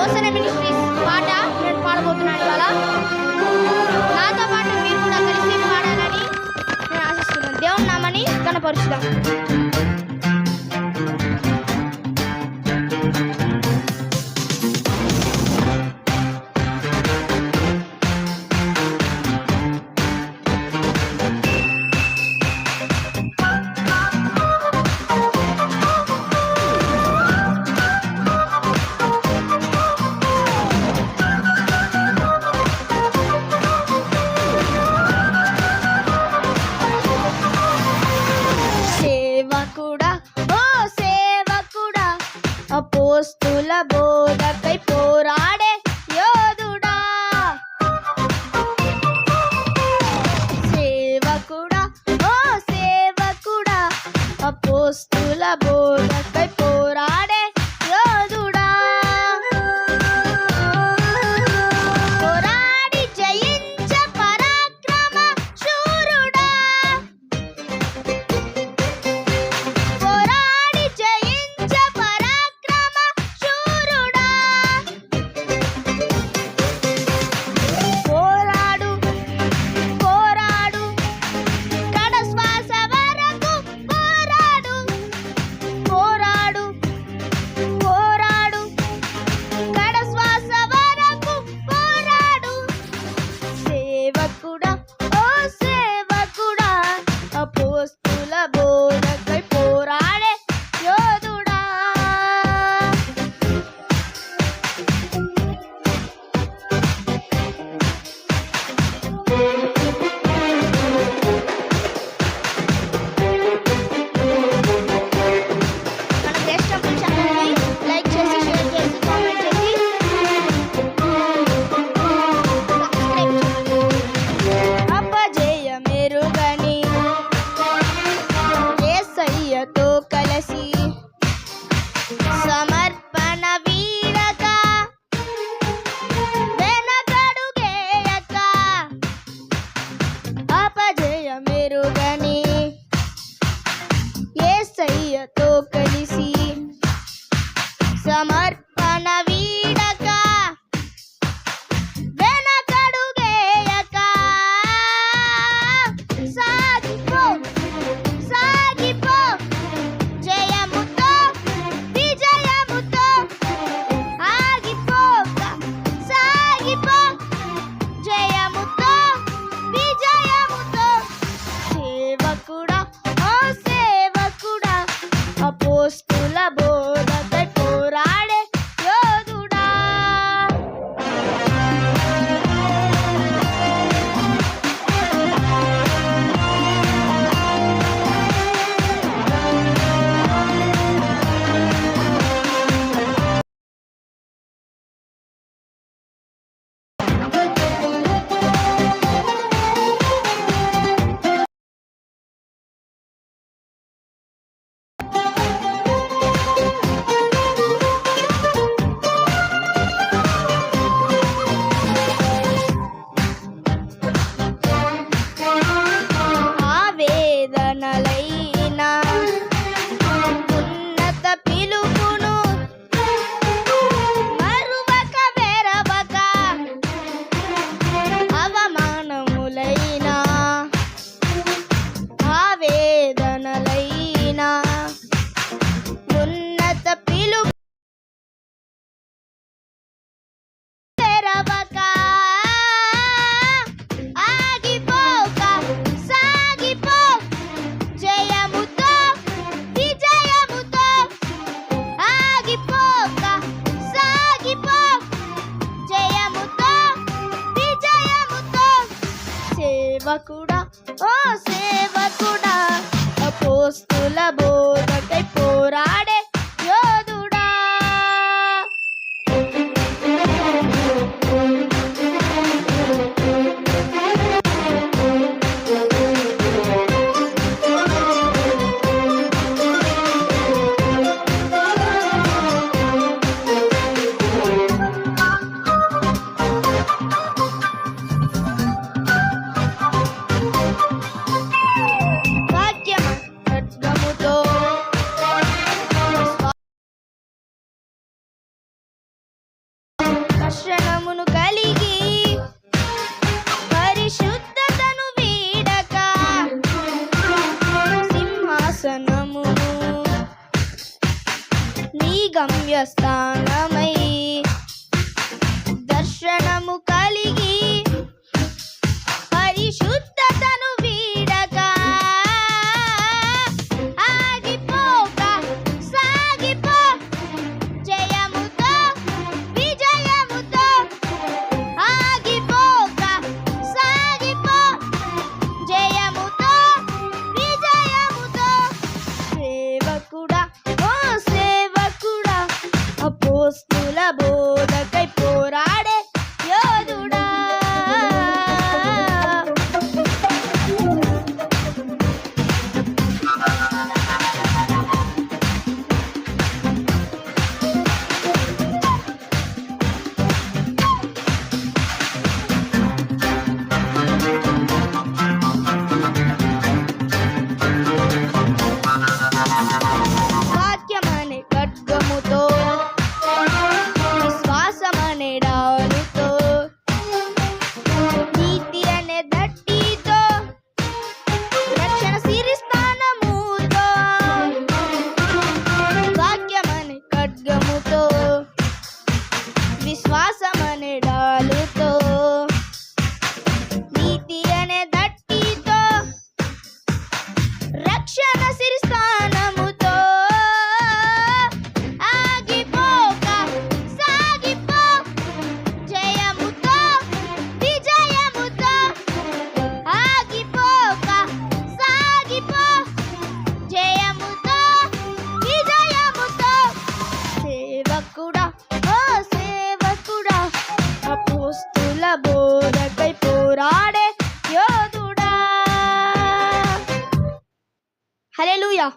పోసన ministries పాట నేను పాడబోతున్నాను ఇవాళ. నాతో పాటు మీరు కూడా కలిసి పాడాలని నేను ఆశిస్తున్నాను. దేవుని నామని కనపరుచుదాం దోస్తుల బోధకై పోరాడే యోధుడా. సేవకుడా ఓ సేవకుడా అపోస్తుల బోధకై సేవకుడా? ఓ సేవకుడా అపోస్తుల బోధకై పోరాడే దర్శనము నీ గమ్య స్థానమై దర్శనము కలిగి పరిశుద్ధ போதக்கை போராடே யோதுடா. ஹலே லூயா